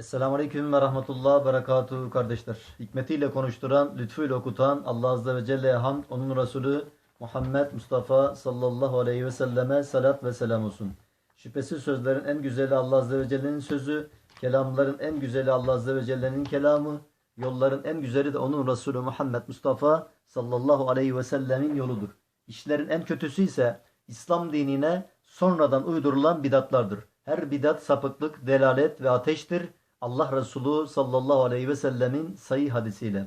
Esselamu Aleyküm ve Rahmetullah Berekatuhu kardeşler. Hikmetiyle konuşturan, lütfuyla okutan Allah Azze ve Celle'ye hamd, onun Resulü Muhammed Mustafa sallallahu aleyhi ve selleme salat ve selam olsun. Şüphesiz sözlerin en güzeli Allah Azze ve Celle'nin sözü, kelamların en güzeli Allah Azze ve Celle'nin kelamı, yolların en güzeli de onun Resulü Muhammed Mustafa sallallahu aleyhi ve sellemin yoludur. İşlerin en kötüsü ise İslam dinine sonradan uydurulan bidatlardır. Her bidat sapıklık, delalet ve ateştir. Allah Resulü sallallahu aleyhi ve sellemin sayı hadisiyle.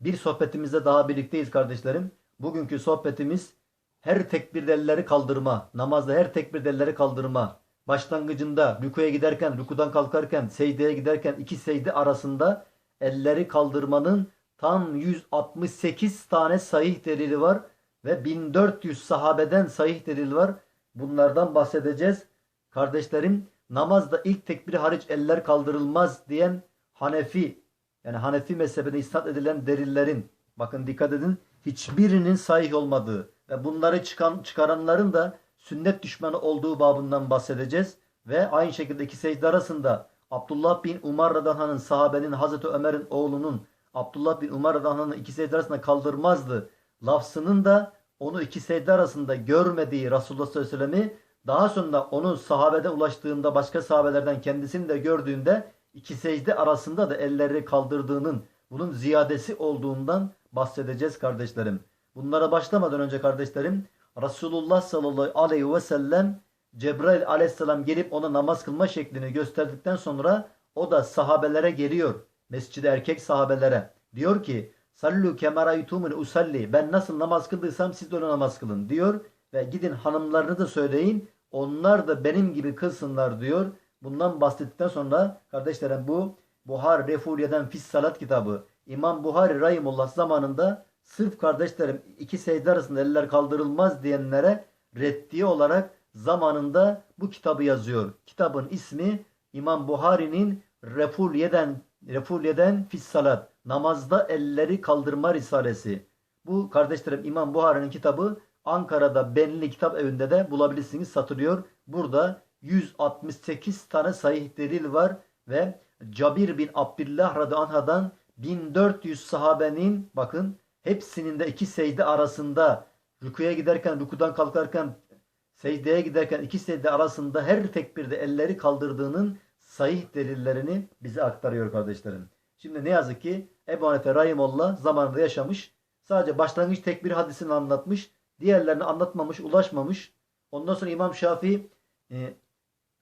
Bir sohbetimizde daha birlikteyiz kardeşlerim. Bugünkü sohbetimiz her tekbir elleri kaldırma, namazda her tekbir elleri kaldırma, başlangıcında rükuya giderken, rükudan kalkarken, secdeye giderken iki secde arasında elleri kaldırmanın tam 168 tane sahih delili var ve 1400 sahabeden sahih delil var. Bunlardan bahsedeceğiz. Kardeşlerim namazda ilk tekbiri hariç eller kaldırılmaz diyen Hanefi yani Hanefi mezhebine isnat edilen delillerin bakın dikkat edin hiçbirinin sahih olmadığı ve bunları çıkan çıkaranların da sünnet düşmanı olduğu babından bahsedeceğiz ve aynı şekilde iki secde arasında Abdullah bin Umar radıyallahu sahabenin Hazreti Ömer'in oğlunun Abdullah bin Umar radıyallahu iki secde arasında kaldırmazdı lafzının da onu iki secde arasında görmediği Resulullah sallallahu aleyhi ve sellem'i daha sonra onun sahabede ulaştığında başka sahabelerden kendisini de gördüğünde iki secde arasında da elleri kaldırdığının bunun ziyadesi olduğundan bahsedeceğiz kardeşlerim. Bunlara başlamadan önce kardeşlerim Resulullah sallallahu aleyhi ve sellem Cebrail aleyhisselam gelip ona namaz kılma şeklini gösterdikten sonra o da sahabelere geliyor. Mescide erkek sahabelere. Diyor ki Sallu kemeraytumuni usalli. Ben nasıl namaz kıldıysam siz de öyle namaz kılın diyor. Ve gidin hanımlarını da söyleyin. Onlar da benim gibi kılsınlar diyor. Bundan bahsettikten sonra kardeşlerim bu Buhar Refuliye'den Fis Salat kitabı İmam Buhari Rahimullah zamanında sırf kardeşlerim iki secde arasında eller kaldırılmaz diyenlere reddiye olarak zamanında bu kitabı yazıyor. Kitabın ismi İmam Buhari'nin Refuliye'den Refuliye'den Fis Salat namazda elleri kaldırma risalesi. Bu kardeşlerim İmam Buhari'nin kitabı Ankara'da Benli Kitap Evi'nde de bulabilirsiniz satılıyor. Burada 168 tane sahih delil var ve Cabir bin Abdullah radıyallahu 1400 sahabenin bakın hepsinin de iki secde arasında rükuya giderken, rükudan kalkarken, secdeye giderken iki secde arasında her tekbirde elleri kaldırdığının sahih delillerini bize aktarıyor kardeşlerim. Şimdi ne yazık ki Ebu Hanife Rahimullah zamanında yaşamış. Sadece başlangıç tekbir hadisini anlatmış. Diğerlerini anlatmamış, ulaşmamış. Ondan sonra İmam Şafii e,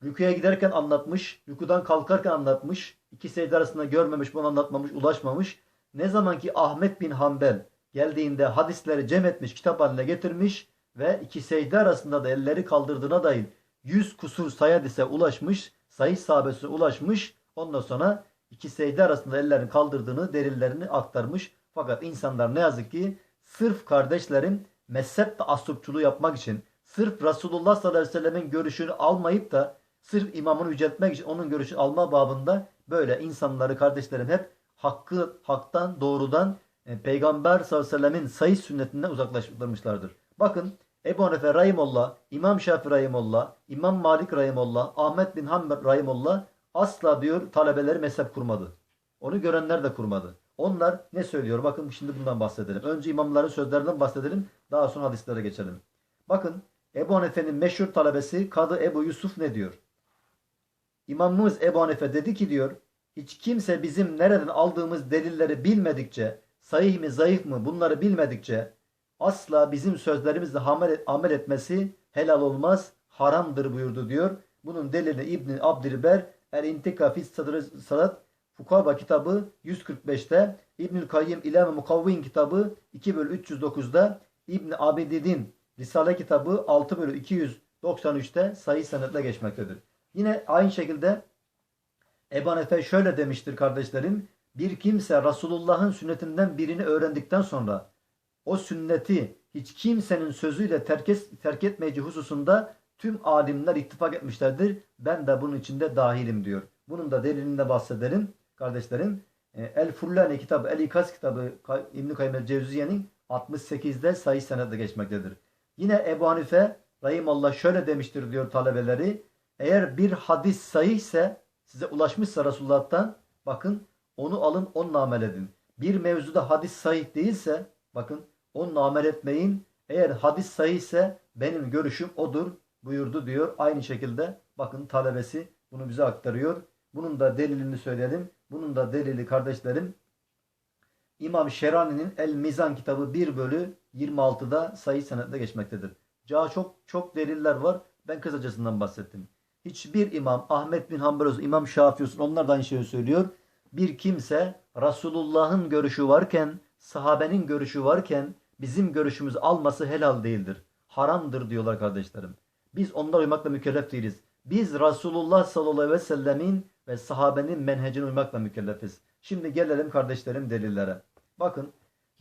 rükuya giderken anlatmış. Rükudan kalkarken anlatmış. İki secde arasında görmemiş, bunu anlatmamış, ulaşmamış. Ne zaman ki Ahmet bin Hanbel geldiğinde hadisleri cem etmiş, kitap haline getirmiş ve iki secde arasında da elleri kaldırdığına dair yüz kusur sayadise ulaşmış, sahih sahabesine ulaşmış. Ondan sonra iki secde arasında ellerini kaldırdığını, delillerini aktarmış. Fakat insanlar ne yazık ki sırf kardeşlerin mezhep taassupçuluğu yapmak için, sırf Resulullah sallallahu aleyhi ve sellemin görüşünü almayıp da sırf imamını yüceltmek için onun görüşünü alma babında böyle insanları kardeşlerim hep hakkı, haktan, doğrudan e, Peygamber sallallahu aleyhi ve sellemin sayı sünnetinden uzaklaştırmışlardır. Bakın Ebu Hanife Rahimullah, İmam Şafii Rahimullah, İmam Malik Rahimullah, Ahmet bin Hanbel Rahimullah asla diyor talebeleri mezhep kurmadı. Onu görenler de kurmadı. Onlar ne söylüyor? Bakın şimdi bundan bahsedelim. Önce imamların sözlerinden bahsedelim. Daha sonra hadislere geçelim. Bakın Ebu Hanife'nin meşhur talebesi Kadı Ebu Yusuf ne diyor? İmamımız Ebu Hanife dedi ki diyor hiç kimse bizim nereden aldığımız delilleri bilmedikçe sahih mi zayıf mı bunları bilmedikçe asla bizim sözlerimizle amel, etmesi helal olmaz haramdır buyurdu diyor. Bunun delili İbn Abdilber El İntika fi Salat Fukaba kitabı 145'te İbnül Kayyim İlem Mukavvin kitabı 2 bölü 309'da İbn Abididin Risale kitabı 6 bölü 293'te sayı senetle geçmektedir. Yine aynı şekilde Ebu Hanife şöyle demiştir kardeşlerim. Bir kimse Resulullah'ın sünnetinden birini öğrendikten sonra o sünneti hiç kimsenin sözüyle terk, et, terk etmeyeceği hususunda tüm alimler ittifak etmişlerdir. Ben de bunun içinde dahilim diyor. Bunun da delilinde bahsedelim kardeşlerim. E, El Fullani kitabı, El İkaz kitabı İbn-i Kayyum Cevziye'nin 68'de sayı senede geçmektedir. Yine Ebu Hanife Rahimallah şöyle demiştir diyor talebeleri. Eğer bir hadis sahih ise size ulaşmışsa Resulullah'tan bakın onu alın onunla amel edin. Bir mevzuda hadis sahih değilse bakın onunla amel etmeyin. Eğer hadis sahihse benim görüşüm odur buyurdu diyor. Aynı şekilde bakın talebesi bunu bize aktarıyor. Bunun da delilini söyleyelim. Bunun da delili kardeşlerim İmam Şerani'nin El Mizan kitabı 1 bölü 26'da sayı senetle geçmektedir. Daha çok çok deliller var. Ben kısacasından bahsettim. Hiçbir imam Ahmet bin Hanbel olsun, İmam Şafii olsun onlar da aynı şeyi söylüyor. Bir kimse Resulullah'ın görüşü varken, sahabenin görüşü varken bizim görüşümüzü alması helal değildir. Haramdır diyorlar kardeşlerim. Biz onlara uymakla mükellef değiliz. Biz Resulullah sallallahu aleyhi ve sellemin ve sahabenin menhecine uymakla mükellefiz. Şimdi gelelim kardeşlerim delillere. Bakın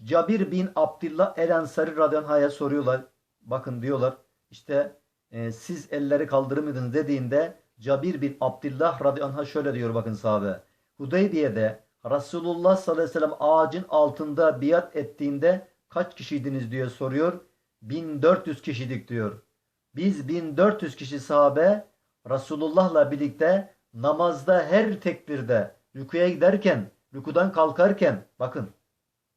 Cabir bin Abdullah el Ensari radıyallahu soruyorlar. Bakın diyorlar işte e, siz elleri kaldırır mıydınız dediğinde Cabir bin Abdullah radıyallahu şöyle diyor bakın sahabe. Hudeybiye'de Resulullah sallallahu aleyhi ve sellem ağacın altında biat ettiğinde kaç kişiydiniz diye soruyor. 1400 kişidik diyor. Biz 1400 kişi sahabe Resulullah'la birlikte namazda her tekbirde rükuya giderken, rükudan kalkarken bakın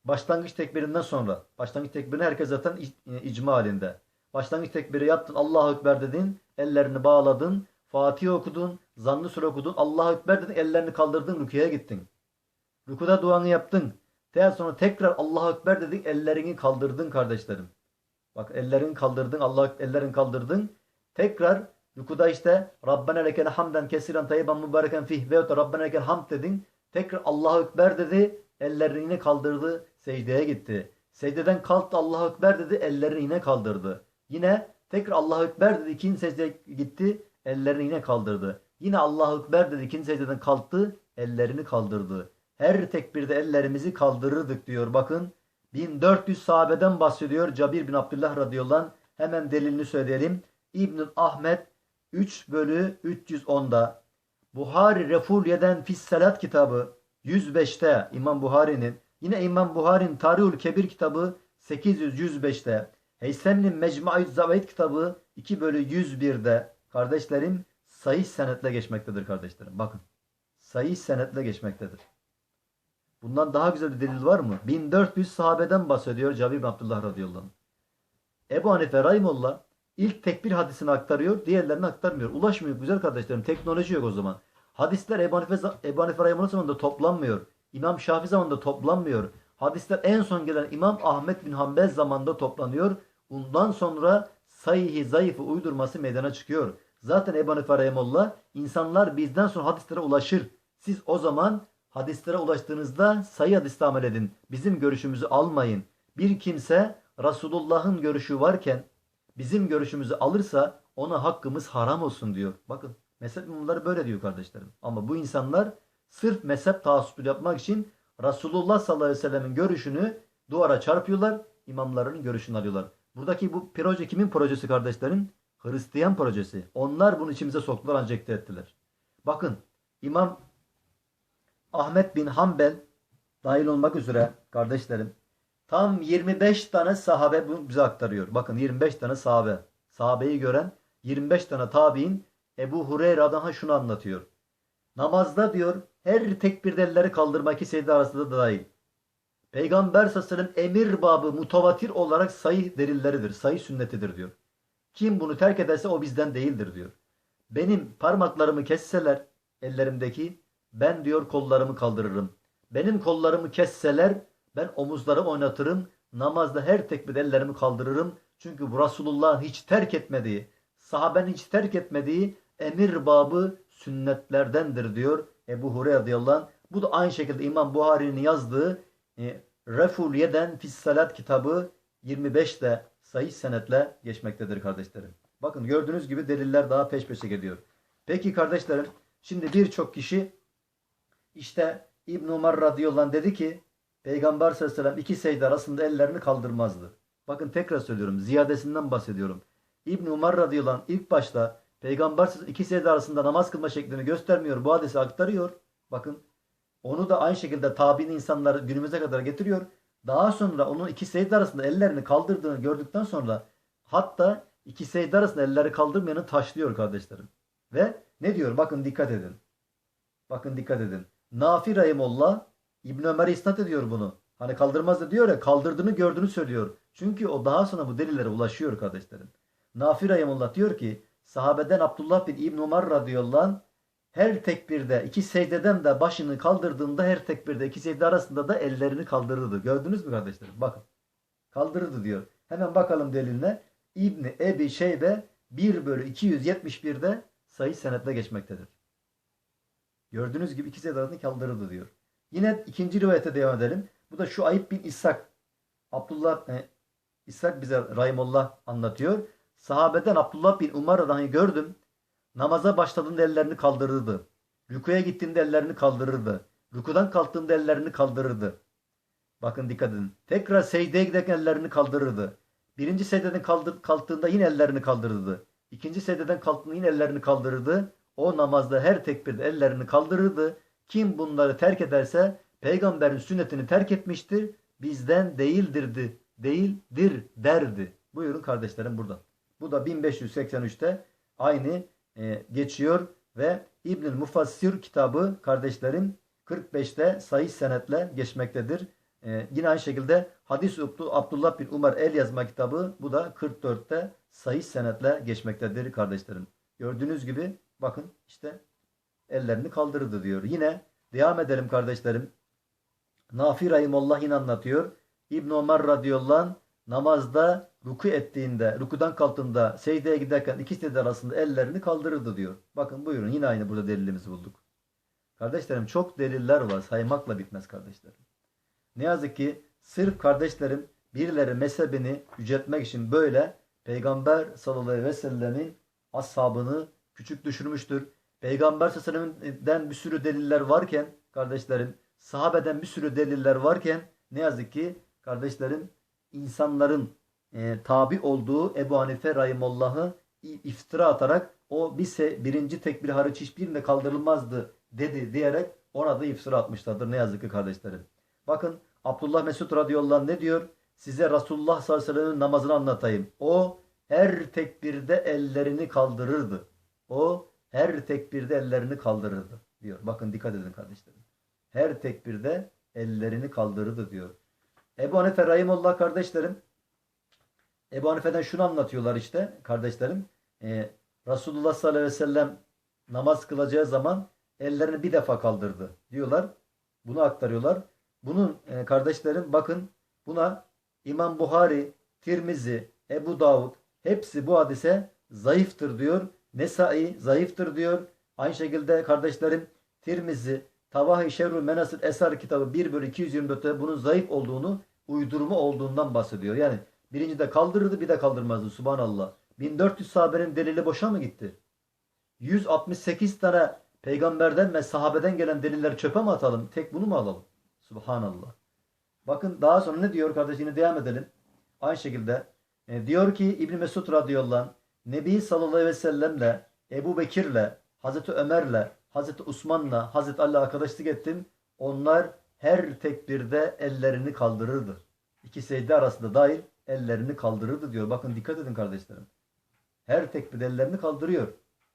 başlangıç tekbirinden sonra başlangıç tekbirini herkes zaten icma halinde. Başlangıç tekbiri yaptın Allahu Ekber dedin ellerini bağladın Fatih okudun zanlı sure okudun Allahu Ekber dedin ellerini kaldırdın rüküye gittin. Rükuda duanı yaptın. Daha sonra tekrar Allahu Ekber dedin ellerini kaldırdın kardeşlerim. Bak ellerini kaldırdın Allah ellerini kaldırdın. Tekrar rükuda işte Rabbena lekel hamden kesiren tayyiban mübareken fih ve Rabbena lekel hamd dedin. Tekrar Allahu Ekber dedi. Ellerini kaldırdı. Secdeye gitti. Secdeden kalktı Allahu Ekber dedi. Ellerini yine kaldırdı. Yine tekrar Allahu Ekber dedi. ikinci secdeye gitti. Ellerini yine kaldırdı. Yine Allahu Ekber dedi. ikinci secdeden kalktı. Ellerini kaldırdı. Her tekbirde ellerimizi kaldırırdık diyor. Bakın 1400 sahabeden bahsediyor. Cabir bin Abdullah radıyallahu anh. Hemen delilini söyleyelim. İbnül Ahmet 3 bölü 310'da Buhari Refulye'den Fissalat kitabı 105'te İmam Buhari'nin yine İmam Buhari'nin Tarihul Kebir kitabı 805'te Heysemli Mecmuayü Zavayit kitabı 2 bölü 101'de kardeşlerim sahih senetle geçmektedir kardeşlerim. Bakın sahih senetle geçmektedir. Bundan daha güzel bir delil var mı? 1400 sahabeden bahsediyor Cabir Abdullah radıyallahu anh. Ebu Hanife Rahimullah ilk tekbir hadisini aktarıyor, diğerlerini aktarmıyor. Ulaşmıyor güzel kardeşlerim. Teknoloji yok o zaman. Hadisler Ebu Hanife, Ebu zamanında toplanmıyor. İmam Şafii zamanında toplanmıyor. Hadisler en son gelen İmam Ahmet bin Hanbel zamanında toplanıyor. Bundan sonra sahihi zayıfı uydurması meydana çıkıyor. Zaten Ebu Hanife Rahimullah insanlar bizden sonra hadislere ulaşır. Siz o zaman hadislere ulaştığınızda sayı hadiste amel edin. Bizim görüşümüzü almayın. Bir kimse Resulullah'ın görüşü varken bizim görüşümüzü alırsa ona hakkımız haram olsun diyor. Bakın mezhep imamları böyle diyor kardeşlerim. Ama bu insanlar sırf mezhep taassubu yapmak için Resulullah sallallahu aleyhi ve sellemin görüşünü duvara çarpıyorlar. imamlarının görüşünü alıyorlar. Buradaki bu proje kimin projesi kardeşlerim? Hristiyan projesi. Onlar bunu içimize soktular ancak ettiler. Bakın İmam Ahmet bin Hanbel dahil olmak üzere kardeşlerim tam 25 tane sahabe bunu bize aktarıyor. Bakın 25 tane sahabe. Sahabeyi gören 25 tane tabi'in Ebu Hureyre'den şunu anlatıyor. Namazda diyor her tekbirde elleri kaldırmak ki secde arasında da dahil. Peygamber sellem emir babı mutavatir olarak sayı delilleridir. Sayı sünnetidir diyor. Kim bunu terk ederse o bizden değildir diyor. Benim parmaklarımı kesseler ellerimdeki ben diyor kollarımı kaldırırım. Benim kollarımı kesseler ben omuzlarımı oynatırım. Namazda her tekbir ellerimi kaldırırım. Çünkü bu Resulullah'ın hiç terk etmediği, sahabenin hiç terk etmediği emir babı sünnetlerdendir diyor Ebu Hureyre radıyallahu anh. Bu da aynı şekilde İmam Buhari'nin yazdığı e, Refulye'den Fissalat kitabı 25'te sayı senetle geçmektedir kardeşlerim. Bakın gördüğünüz gibi deliller daha peş peşe geliyor. Peki kardeşlerim şimdi birçok kişi işte İbn Umar radıyallahu anh dedi ki Peygamber sallallahu iki secde arasında ellerini kaldırmazdı. Bakın tekrar söylüyorum ziyadesinden bahsediyorum. İbn Umar radıyallahu anh ilk başta Peygamber iki secde arasında namaz kılma şeklini göstermiyor. Bu hadisi aktarıyor. Bakın onu da aynı şekilde tabi'in insanlar günümüze kadar getiriyor. Daha sonra onun iki secde arasında ellerini kaldırdığını gördükten sonra hatta iki secde arasında elleri kaldırmayanı taşlıyor kardeşlerim. Ve ne diyor? Bakın dikkat edin. Bakın dikkat edin. Nafi Rahimullah İbn Ömer'e isnat ediyor bunu. Hani kaldırmaz da diyor ya kaldırdığını gördüğünü söylüyor. Çünkü o daha sonra bu delillere ulaşıyor kardeşlerim. Nafi Rahimullah diyor ki sahabeden Abdullah bin İbn Umar radıyallahu anh her tekbirde iki secdeden de başını kaldırdığında her tekbirde iki secde arasında da ellerini kaldırırdı. Gördünüz mü kardeşlerim? Bakın. Kaldırırdı diyor. Hemen bakalım deliline. İbni Ebi Şeybe 1 bölü 271'de sayı senetle geçmektedir. Gördüğünüz gibi iki secde arasında kaldırırdı diyor. Yine ikinci rivayete devam edelim. Bu da şu Ayıp bin İshak. Abdullah e, İshak bize Rahimullah anlatıyor. Sahabeden Abdullah bin Umar dahi gördüm. Namaza başladığında ellerini kaldırırdı. Rükuya gittiğinde ellerini kaldırırdı. Rükudan kalktığında ellerini kaldırırdı. Bakın dikkat edin. Tekrar secdeye giderken ellerini kaldırırdı. Birinci secdeden kaldır, kalktığında yine ellerini kaldırırdı. İkinci secdeden kalktığında yine ellerini kaldırırdı. O namazda her tekbirde ellerini kaldırırdı. Kim bunları terk ederse peygamberin sünnetini terk etmiştir. Bizden değildirdi. Değildir derdi. Buyurun kardeşlerim buradan. Bu da 1583'te aynı e, geçiyor ve İbnül Mufassir kitabı kardeşlerim 45'te sayı senetle geçmektedir. E, yine aynı şekilde Hadis Abdullah bin Umar el yazma kitabı bu da 44'te sayı senetle geçmektedir kardeşlerim. Gördüğünüz gibi bakın işte ellerini kaldırdı diyor. Yine devam edelim kardeşlerim. Nafi Rahimullah yine anlatıyor. İbn Ömer radıyallahu anh namazda ruku ettiğinde, rukudan kalktığında, secdeye giderken iki secde arasında ellerini kaldırırdı diyor. Bakın buyurun yine aynı burada delilimizi bulduk. Kardeşlerim çok deliller var. Saymakla bitmez kardeşlerim. Ne yazık ki sırf kardeşlerim birileri mezhebini yüceltmek için böyle Peygamber sallallahu aleyhi ve sellemin ashabını küçük düşürmüştür. Peygamber sallallahu aleyhi ve sellem'den bir sürü deliller varken kardeşlerim sahabeden bir sürü deliller varken ne yazık ki kardeşlerim insanların e, tabi olduğu Ebu Hanife Rahimullah'ı iftira atarak o bir birinci tekbir hariç hiçbirinde kaldırılmazdı dedi diyerek ona da iftira atmışlardır ne yazık ki kardeşlerim. Bakın Abdullah Mesud radıyallahu ne diyor? Size Resulullah sallallahu aleyhi ve sellem'in namazını anlatayım. O her tekbirde ellerini kaldırırdı. O her tekbirde ellerini kaldırırdı diyor. Bakın dikkat edin kardeşlerim. Her tekbirde ellerini kaldırırdı diyor. Ebu Hanife Rahimullah kardeşlerim Ebu Hanife'den şunu anlatıyorlar işte kardeşlerim. Ee, Resulullah sallallahu aleyhi ve sellem namaz kılacağı zaman ellerini bir defa kaldırdı diyorlar. Bunu aktarıyorlar. Bunun e, kardeşlerim bakın buna İmam Buhari, Tirmizi, Ebu Davud hepsi bu hadise zayıftır diyor. Nesai zayıftır diyor. Aynı şekilde kardeşlerim Tirmizi, Tavahi Şerrül Menasır Esar kitabı 1 bölü 224'te bunun zayıf olduğunu, uydurma olduğundan bahsediyor. Yani birinci de kaldırırdı bir de kaldırmazdı. Subhanallah. 1400 sahabenin delili boşa mı gitti? 168 tane peygamberden ve sahabeden gelen deliller çöpe mi atalım? Tek bunu mu alalım? Subhanallah. Bakın daha sonra ne diyor kardeş yine devam edelim. Aynı şekilde e, diyor ki İbn Mesud radıyallahu anh Nebi sallallahu aleyhi ve sellemle Ebu Bekir'le Hazreti Ömer'le Hazreti Osman'la Hazreti Ali arkadaşlık ettim. Onlar her tekbirde ellerini kaldırırdı. İki secde arasında dahil ellerini kaldırırdı diyor. Bakın dikkat edin kardeşlerim. Her tekbirde ellerini kaldırıyor.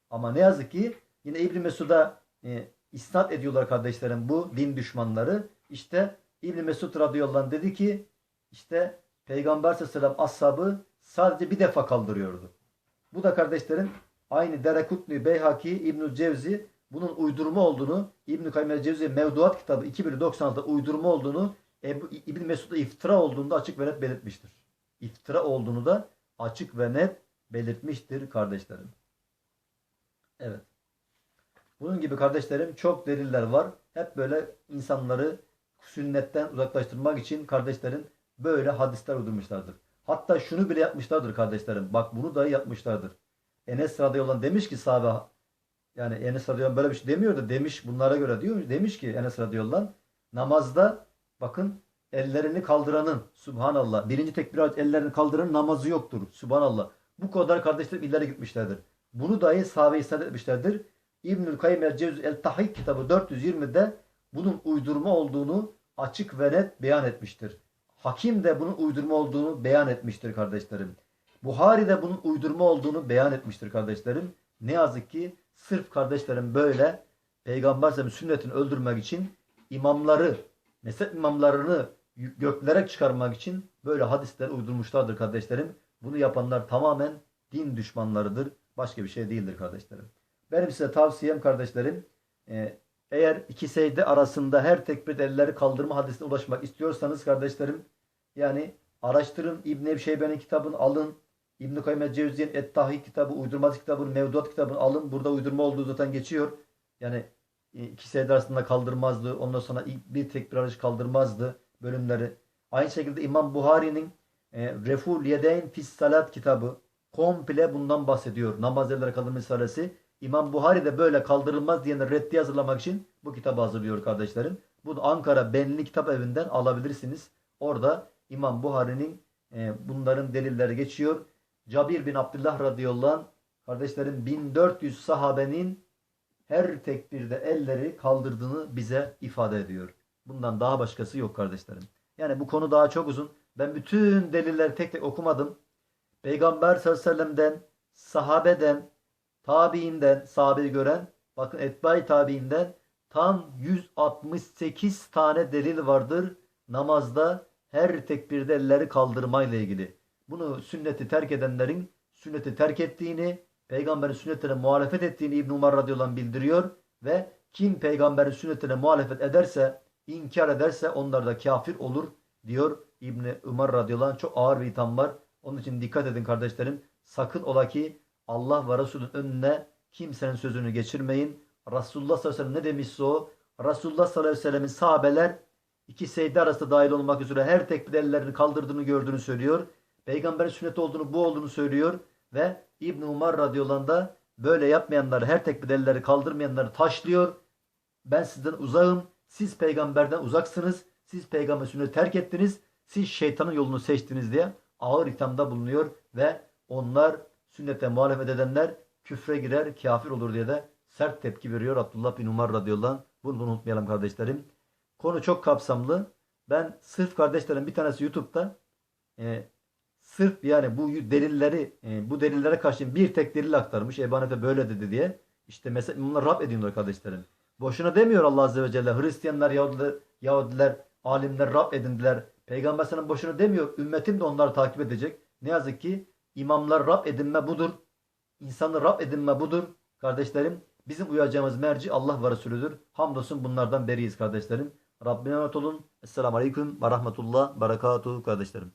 Ama ne yazık ki yine İbn Mesud'a e, isnat ediyorlar kardeşlerim bu din düşmanları. İşte İbn Mesud radıyallahu anh dedi ki işte Peygamber sallallahu aleyhi ve sellem ashabı sadece bir defa kaldırıyordu. Bu da kardeşlerim aynı Derekutni, Beyhaki, İbnül Cevzi bunun uydurma olduğunu İbn-i Cevzi Mevduat kitabı 2 bölü 96'da uydurma olduğunu İbn Mesud'a iftira olduğunu da açık ve net belirtmiştir. İftira olduğunu da açık ve net belirtmiştir kardeşlerim. Evet. Bunun gibi kardeşlerim çok deliller var. Hep böyle insanları sünnetten uzaklaştırmak için kardeşlerin böyle hadisler uydurmuşlardır. Hatta şunu bile yapmışlardır kardeşlerim. Bak bunu da yapmışlardır. Enes radıyallahu demiş ki sahabe yani Enes radıyallahu böyle bir şey demiyor da demiş bunlara göre diyor. Demiş ki Enes radıyallahu namazda bakın ellerini kaldıranın subhanallah birinci tekbir ellerini kaldıranın namazı yoktur. Subhanallah. Bu kadar kardeşlerim ileri gitmişlerdir. Bunu dahi sahabe isnat etmişlerdir. İbnül Kayyim el-Cevz el-Tahik kitabı 420'de bunun uydurma olduğunu açık ve net beyan etmiştir. Hakim de bunun uydurma olduğunu beyan etmiştir kardeşlerim. Buhari de bunun uydurma olduğunu beyan etmiştir kardeşlerim. Ne yazık ki sırf kardeşlerim böyle Peygamber Efendimiz sünnetini öldürmek için imamları, mezhep imamlarını göklere çıkarmak için böyle hadisler uydurmuşlardır kardeşlerim. Bunu yapanlar tamamen din düşmanlarıdır. Başka bir şey değildir kardeşlerim. Benim size tavsiyem kardeşlerim e, eğer iki secde arasında her tekbir elleri kaldırma hadisine ulaşmak istiyorsanız kardeşlerim yani araştırın İbn-i Ebi Şeybe'nin kitabını alın. İbn-i Kayyum Cevziye'nin Et-Tahik kitabı, uydurması kitabını, Mevduat kitabını alın. Burada uydurma olduğu zaten geçiyor. Yani e, iki secde arasında kaldırmazdı. Ondan sonra bir tekbir arası kaldırmazdı bölümleri. Aynı şekilde İmam Buhari'nin e, Reful Yedeyn Fis Salat kitabı komple bundan bahsediyor. Namaz elleri kaldırma meselesi. İmam Buhari de böyle kaldırılmaz diyen reddi hazırlamak için bu kitabı hazırlıyor kardeşlerim. Bunu Ankara Benli Kitap Evi'nden alabilirsiniz. Orada İmam Buhari'nin e, bunların delilleri geçiyor. Cabir bin Abdullah radıyallahu anh kardeşlerim 1400 sahabenin her tekbirde elleri kaldırdığını bize ifade ediyor. Bundan daha başkası yok kardeşlerim. Yani bu konu daha çok uzun. Ben bütün delilleri tek tek okumadım. Peygamber sallallahu aleyhi ve sellem'den, sahabeden, tabiinden, sahabeyi gören, bakın etbai tabiinden tam 168 tane delil vardır namazda her tekbirde elleri kaldırmayla ilgili. Bunu sünneti terk edenlerin sünneti terk ettiğini, peygamberin sünnetine muhalefet ettiğini İbn Umar radıyallahu anh bildiriyor ve kim peygamberin sünnetine muhalefet ederse, inkar ederse onlar da kafir olur diyor İbn Umar radıyallahu anh. Çok ağır bir itham var. Onun için dikkat edin kardeşlerim. Sakın ola ki Allah ve Resulün önüne kimsenin sözünü geçirmeyin. Resulullah sallallahu aleyhi ve sellem ne demişse o. Resulullah sallallahu aleyhi ve sellemin sahabeler iki seyde arasında dahil olmak üzere her tekbir ellerini kaldırdığını gördüğünü söylüyor. Peygamberin sünnet olduğunu bu olduğunu söylüyor. Ve İbn Umar radıyallahu böyle yapmayanları her tekbir elleri kaldırmayanları taşlıyor. Ben sizden uzağım. Siz peygamberden uzaksınız. Siz peygamber sünneti terk ettiniz. Siz şeytanın yolunu seçtiniz diye ağır ithamda bulunuyor ve onlar sünnete muhalefet edenler küfre girer, kafir olur diye de sert tepki veriyor Abdullah bin Umar radıyallahu anh. Bunu unutmayalım kardeşlerim. Konu çok kapsamlı. Ben sırf kardeşlerim bir tanesi YouTube'da e, sırf yani bu delilleri e, bu delillere karşı bir tek delil aktarmış. Ebu böyle dedi diye. İşte mesela bunlar Rab ediyorlar kardeşlerim. Boşuna demiyor Allah Azze ve Celle. Hristiyanlar, Yahudiler, Yahudiler alimler Rab edindiler. Peygamber sana boşuna demiyor. Ümmetim de onları takip edecek. Ne yazık ki imamlar Rab edinme budur. İnsanı Rab edinme budur. Kardeşlerim bizim uyacağımız merci Allah ve Resulüdür. Hamdolsun bunlardan beriyiz kardeşlerim. Rabbine emanet olun. Esselamu Aleyküm ve Rahmetullah Berekatuhu kardeşlerim.